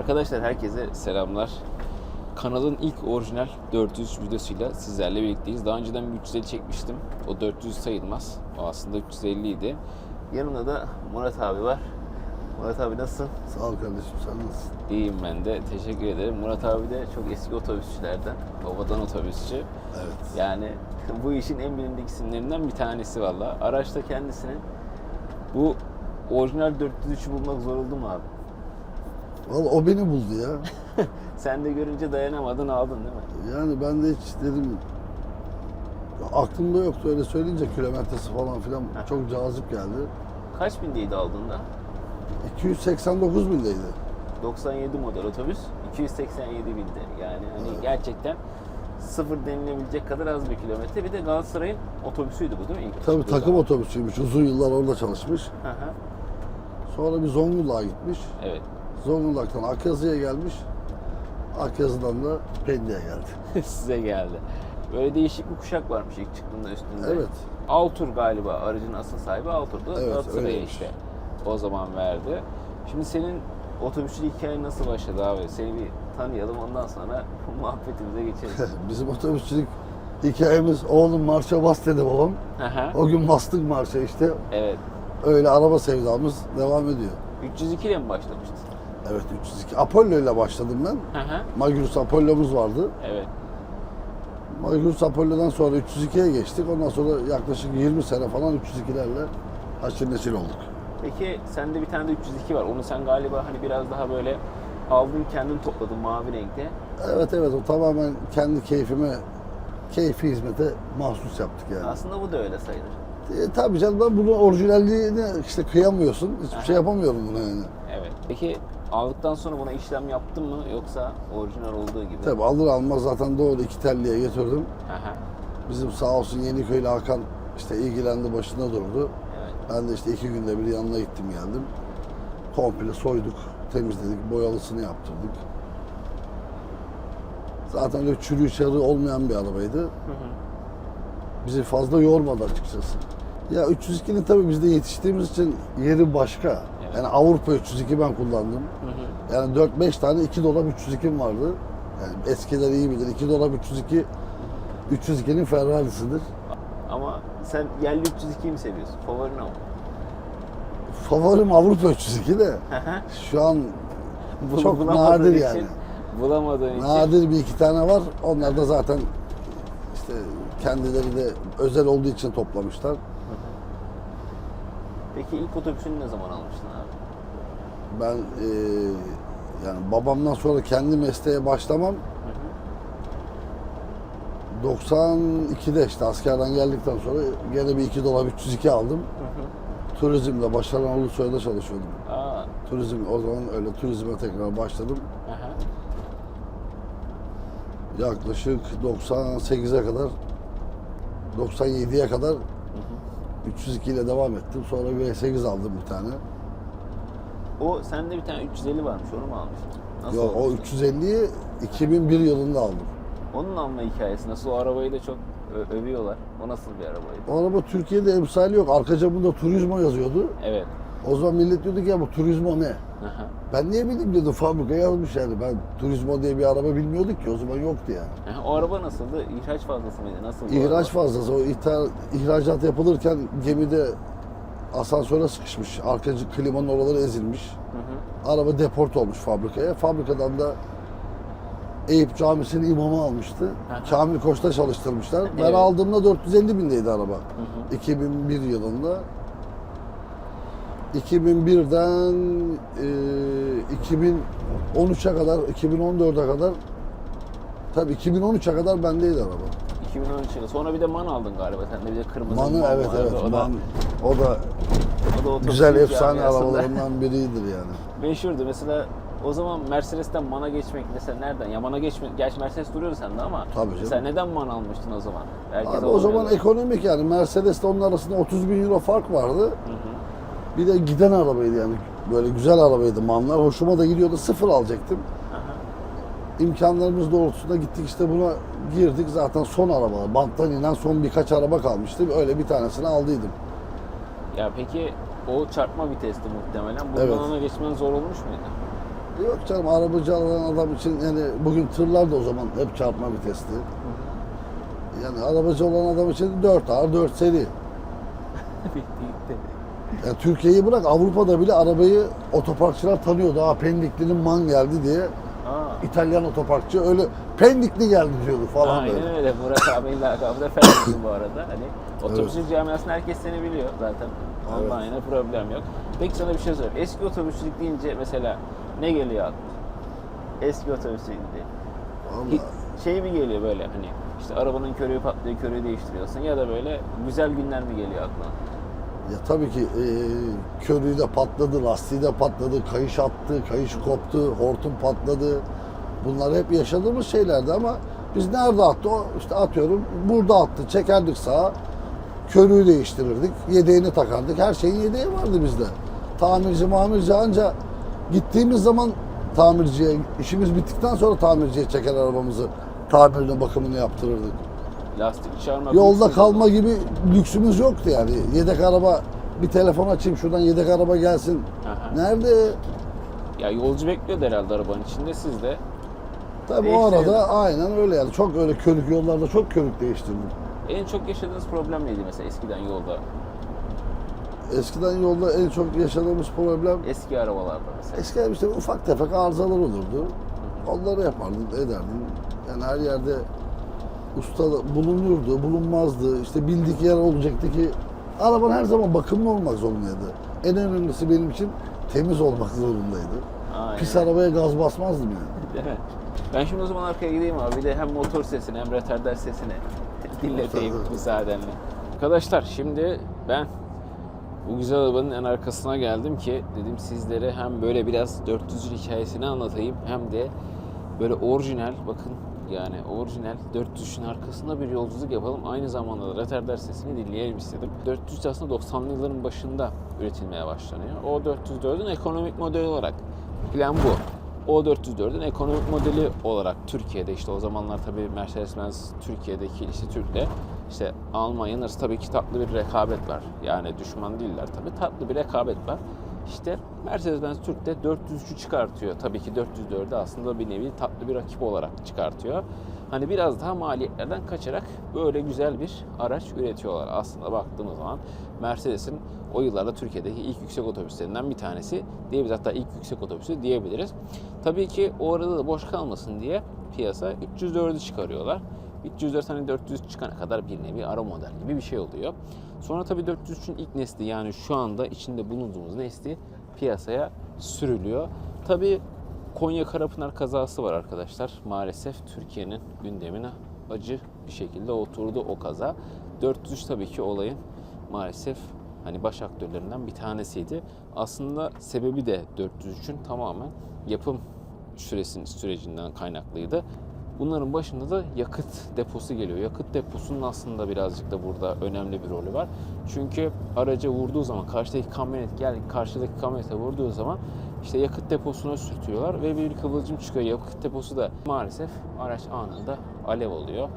Arkadaşlar herkese selamlar. Kanalın ilk orijinal 400 videosuyla sizlerle birlikteyiz. Daha önceden bir 350 çekmiştim. O 400 sayılmaz. O aslında 350 idi. Yanımda da Murat abi var. Murat abi nasılsın? Sağ ol kardeşim sen nasılsın? İyiyim ben de. Teşekkür ederim. Murat abi de çok eski otobüsçülerden. Babadan otobüsçü. Evet. Yani bu işin en bilindik isimlerinden bir tanesi valla. Araçta kendisinin bu orijinal 403'ü bulmak zor oldu mu abi? Valla o beni buldu ya. Sen de görünce dayanamadın aldın değil mi? Yani ben de hiç dedim aklımda yoktu öyle söyleyince kilometresi falan filan çok cazip geldi. Kaç bindeydi aldığında? 289 bindeydi. 97 model otobüs 287 binde. Yani hani Evet. gerçekten sıfır denilebilecek kadar az bir kilometre. Bir de Galatasaray'ın otobüsüydü bu değil mi? İlk Tabii takım zaman. otobüsüymüş. Uzun yıllar orada çalışmış. Hı hı, Sonra bir Zonguldak'a gitmiş. evet. Zonguldak'tan Akyazı'ya gelmiş. Akyazı'dan da Pendik'e geldi. Size geldi. Böyle değişik bir kuşak varmış ilk çıktığında üstünde. Evet. Altur galiba aracın asıl sahibi Altur'du. Evet, Galatasaray'a işte o zaman verdi. Şimdi senin otobüsçülük hikayen nasıl başladı abi? Seni bir tanıyalım ondan sonra muhabbetimize geçelim. Bizim otobüsçülük hikayemiz oğlum marşa bas dedi babam. Hı, O gün bastık marşa işte. evet. Öyle araba sevdamız devam ediyor. 302 ile mi başlamıştın? Evet 302. Apollo ile başladım ben. Hı hı, Magirus Apollo'muz vardı. evet. Magirus Apollo'dan sonra 302'ye geçtik. Ondan sonra yaklaşık 20 sene falan 302'lerle haşır neşir olduk. Peki sende bir tane de 302 var. Onu sen galiba hani biraz daha böyle aldın kendin topladın mavi renkte. Evet evet o tamamen kendi keyfime, keyfi hizmete mahsus yaptık yani. Aslında bu da öyle sayılır. E, tabii canım ben bunun orijinalliğini işte kıyamıyorsun. Hiçbir Aha. şey yapamıyorum buna yani. Evet. Peki aldıktan sonra buna işlem yaptın mı yoksa orijinal olduğu gibi? Tabii alır almaz zaten doğru iki telliye getirdim. Aha, Bizim sağ olsun Yeniköy'lü Hakan işte ilgilendi başında durdu. evet. Ben de işte iki günde bir yanına gittim geldim. Komple soyduk, temizledik, boyalısını yaptırdık. Zaten öyle çürüğü çarığı olmayan bir arabaydı. Hı hı. Bizi fazla yormadı açıkçası. Ya 302'nin tabii bizde yetiştiğimiz için yeri başka. Yani Avrupa 302 ben kullandım. Hı hı. Yani 4-5 tane 2 dolap 302'm vardı. Yani eskiler iyi bilir. 2 dolap 302 302'nin Ferrari'sidir. Ama sen yerli 302'yi mi seviyorsun? Favorin o. Favorim Avrupa 302 de şu an Bul- çok nadir için- yani. Bulamadığın için. Nadir bir iki tane var. Onlar da zaten işte kendileri de özel olduğu için toplamışlar. Peki ilk otobüsünü ne zaman almıştın abi? Ben eee, yani babamdan sonra kendi mesleğe başlamam Hı hı. 92'de işte askerden geldikten sonra gene bir iki dolap 302 aldım. Hı hı. Turizmde Başaran Ulusoy'da çalışıyordum. Aa, Turizm o zaman öyle turizme tekrar başladım. aha. Yaklaşık 98'e kadar 97'ye kadar 302 ile devam ettim. Sonra V8 aldım bir tane. O sende bir tane 350 varmış onu mu almıştın? Nasıl Yok o olmuştu? 350'yi 2001 yılında aldım. Onun alma hikayesi nasıl? O arabayı da çok ö- övüyorlar. O nasıl bir arabaydı? O araba Türkiye'de emsali yok. Arka camında Turizmo yazıyordu. Evet. O zaman millet diyordu ki ya bu Turizmo ne? Aha. Ben niye bileyim dedim fabrika yazmış yani. Ben Turizmo diye bir araba bilmiyorduk ki o zaman yoktu yani. Aha, O araba nasıldı? İhraç fazlası mıydı? Nasıl İhraç araba? fazlası. O ithal, ihracat yapılırken gemide asansöre sıkışmış. Arkacı klimanın oraları ezilmiş. Hı hı. Araba deport olmuş fabrikaya. Fabrikadan da Eyüp Camisi'nin imamı almıştı. Aha. Kamil Koç'ta çalıştırmışlar. Ben Evet. aldığımda 450 bindeydi araba. Hı hı. 2001 yılında. 2001'den e, 2013'e kadar, 2014'e kadar tabii 2013'e kadar bendeydi araba. 2013 yılı. Sonra bir de man aldın galiba. Sende bir de kırmızı Manı man evet vardı. evet. O da, Man, o da o da güzel efsane arabalarından biridir yani. Meşhurdu. Mesela o zaman Mercedes'ten mana geçmek mesela nereden? Ya mana geçme, gerçi Mercedes duruyordu sende ama Tabii canım. mesela neden man almıştın o zaman? Herkes Abi o zaman ekonomik yani Mercedes'le onun arasında 30 bin euro fark vardı. Hı hı. Bir de giden arabaydı yani. Böyle güzel arabaydı manlar. Hoşuma da gidiyordu. Sıfır alacaktım. İmkanlarımız doğrultusunda gittik işte buna girdik. Zaten son araba. Banttan inen son birkaç araba kalmıştı. Öyle bir tanesini aldıydım. Ya peki o çarpma vitesti muhtemelen. Buradan Evet. ona geçmen zor olmuş muydu? Yok canım arabacı alan adam için yani bugün tırlar da o zaman hep çarpma vitesli. Yani arabacı olan adam için 4 ağır 4 seri. Bitti gitti. Yani Türkiye'yi bırak Avrupa'da bile arabayı otoparkçılar tanıyor. Daha Pendikli'nin man geldi diye Aa. İtalyan otoparkçı öyle Pendikli geldi diyordu falan Aynen böyle. öyle. Murat abinin lakabı da Ferhat'ın bu arada. Hani otobüsçü camiasında herkes seni biliyor zaten. Evet. yine problem yok. Peki sana bir şey sorayım. Eski otobüsçülük deyince mesela ne geliyor aklına? Eski otobüsçülük. Vallahi. Şey mi geliyor böyle hani işte arabanın körüğü patlıyor, körüğü değiştiriyorsun ya da böyle güzel günler mi geliyor aklına? Ya tabii ki e, körüğü de patladı, lastiği de patladı, kayış attı, kayış koptu, hortum patladı. Bunlar hep yaşadığımız şeylerdi ama biz nerede attı? O işte atıyorum burada attı. Çekerdik sağa, körüğü değiştirirdik, yedeğini takardık. Her şeyin yedeği vardı bizde. Tamirci mamirci anca gittiğimiz zaman tamirciye, işimiz bittikten sonra tamirciye çeker arabamızı tamirini bakımını yaptırırdık. Lastik çarmak. Yolda kalma oldu. gibi lüksümüz yoktu yani. Yedek araba bir telefon açayım şuradan yedek araba gelsin. Aha. Nerede? Ya yolcu bekliyordu herhalde arabanın içinde siz de. Tabii o arada aynen öyle yani. Çok öyle körük yollarda çok körük değiştirdim. En çok yaşadığınız problem neydi mesela eskiden yolda? Eskiden yolda en çok yaşadığımız problem Eski arabalarda mesela. eskiden işte ufak tefek arızalar olurdu. Onları yapardın, ederdin. Yani her yerde usta bulunurdu, bulunmazdı. İşte bildik yer olacaktı ki araban her zaman bakımlı olmak zorundaydı. En önemlisi benim için temiz olmak zorundaydı. Aynen. Pis arabaya gaz basmazdım yani. Değil mi? Ben şimdi o zaman arkaya gideyim abi. Bir de hem motor sesini hem retarder sesini dinleteyim müsaadenle. Arkadaşlar şimdi ben bu güzel arabanın en arkasına geldim ki dedim sizlere hem böyle biraz 400 hikayesini anlatayım hem de böyle orijinal bakın yani orijinal 400'ün arkasında bir yolculuk yapalım. Aynı zamanda da retarder sesini dinleyelim istedim. 400 aslında 90'lı yılların başında üretilmeye başlanıyor. O 404'ün ekonomik modeli olarak plan bu. O 404'ün ekonomik modeli olarak Türkiye'de işte o zamanlar tabii Mercedes-Benz Türkiye'deki işte Türk'le işte Almanya'nın arasında tabii ki tatlı bir rekabet var. Yani düşman değiller tabii. Tatlı bir rekabet var. İşte Mercedes-Benz Türk de 403'ü çıkartıyor. Tabii ki 404'ü aslında bir nevi tatlı bir rakip olarak çıkartıyor. Hani biraz daha maliyetlerden kaçarak böyle güzel bir araç üretiyorlar. Aslında baktığımız zaman Mercedes'in o yıllarda Türkiye'deki ilk yüksek otobüslerinden bir tanesi diyebiliriz. Hatta ilk yüksek otobüsü diyebiliriz. Tabii ki o arada da boş kalmasın diye piyasa 304'ü çıkarıyorlar. 304 hani 400 çıkana kadar bir nevi ara model gibi bir şey oluyor. Sonra tabii 403'ün ilk nesli yani şu anda içinde bulunduğumuz nesli piyasaya sürülüyor. Tabii Konya Karapınar kazası var arkadaşlar. Maalesef Türkiye'nin gündemine acı bir şekilde oturdu o kaza. 403 tabii ki olayın maalesef hani baş aktörlerinden bir tanesiydi. Aslında sebebi de 403'ün tamamen yapım süresinin sürecinden kaynaklıydı. Bunların başında da yakıt deposu geliyor. Yakıt deposunun aslında birazcık da burada önemli bir rolü var. Çünkü araca vurduğu zaman karşıdaki kamyonet gel karşıdaki kamyonete vurduğu zaman işte yakıt deposuna sürtüyorlar ve bir kıvılcım çıkıyor. Yakıt deposu da maalesef araç anında alev oluyor.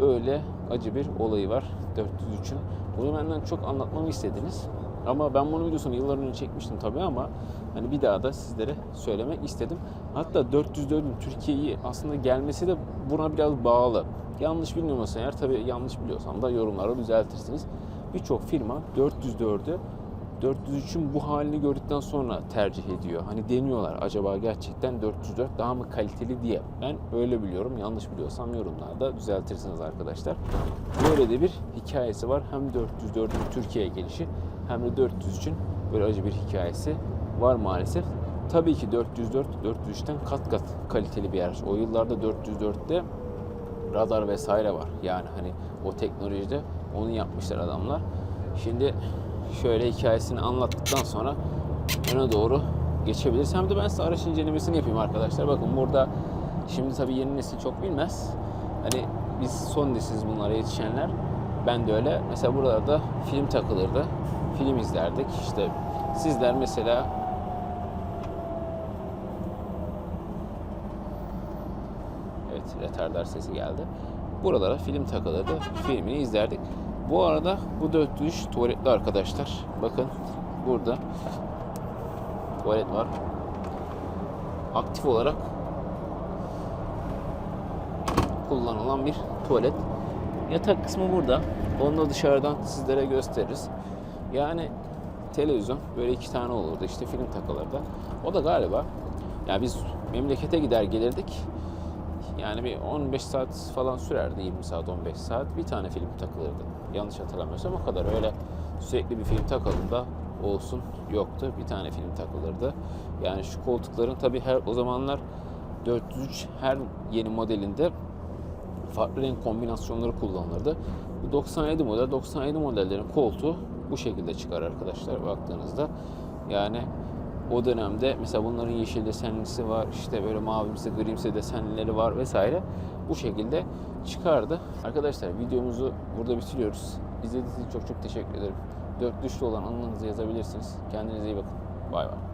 Öyle acı bir olayı var 403'ün. Bunu benden çok anlatmamı istediniz. Ama ben bunu videosunu yıllar önce çekmiştim tabii ama hani bir daha da sizlere söylemek istedim. Hatta 404'ün Türkiye'yi aslında gelmesi de buna biraz bağlı. Yanlış bilmiyorsam eğer tabii yanlış biliyorsam da yorumlara düzeltirsiniz. Birçok firma 404'ü 403'ün bu halini gördükten sonra tercih ediyor. Hani deniyorlar acaba gerçekten 404 daha mı kaliteli diye. Ben öyle biliyorum. Yanlış biliyorsam yorumlarda düzeltirsiniz arkadaşlar. Böyle de bir hikayesi var. Hem 404'ün Türkiye'ye gelişi hem de 403'ün böyle acı bir hikayesi var maalesef. Tabii ki 404 403'ten kat kat kaliteli bir araç. O yıllarda 404'te radar vesaire var. Yani hani o teknolojide onu yapmışlar adamlar. Şimdi şöyle hikayesini anlattıktan sonra öne doğru geçebiliriz. Hem de ben size araç incelemesini yapayım arkadaşlar. Bakın burada şimdi tabii yeni nesil çok bilmez. Hani biz son nesiliz bunlara yetişenler. Ben de öyle. Mesela buralarda film takılırdı. Film izlerdik. İşte sizler mesela Evet, retarder sesi geldi. Buralara film takılırdı. Filmini izlerdik. Bu arada bu 403 tuvaletli arkadaşlar. Bakın burada tuvalet var. aktif olarak kullanılan bir tuvalet. Yatak kısmı burada. Onu da dışarıdan sizlere gösteririz. Yani televizyon böyle iki tane olurdu işte film takılırdı. O da galiba ya biz memlekete gider gelirdik. Yani bir 15 saat falan sürerdi 20 saat 15 saat bir tane film takılırdı. Yanlış hatırlamıyorsam o kadar öyle sürekli bir film takıldığında olsun yoktu. Bir tane film takılırdı. Yani şu koltukların tabi her o zamanlar 403 her yeni modelinde farklı renk kombinasyonları kullanılırdı. Bu 97 model, 97 modellerin koltuğu bu şekilde çıkar arkadaşlar baktığınızda. Yani o dönemde mesela bunların yeşil desenlisi var, işte böyle mavimsi, grimsi desenlileri var vesaire. Bu şekilde çıkardı. Arkadaşlar videomuzu burada bitiriyoruz. İzlediğiniz için çok çok teşekkür ederim. Dört düşlü olan anılarınızı yazabilirsiniz. Kendinize iyi bakın. Bay bay.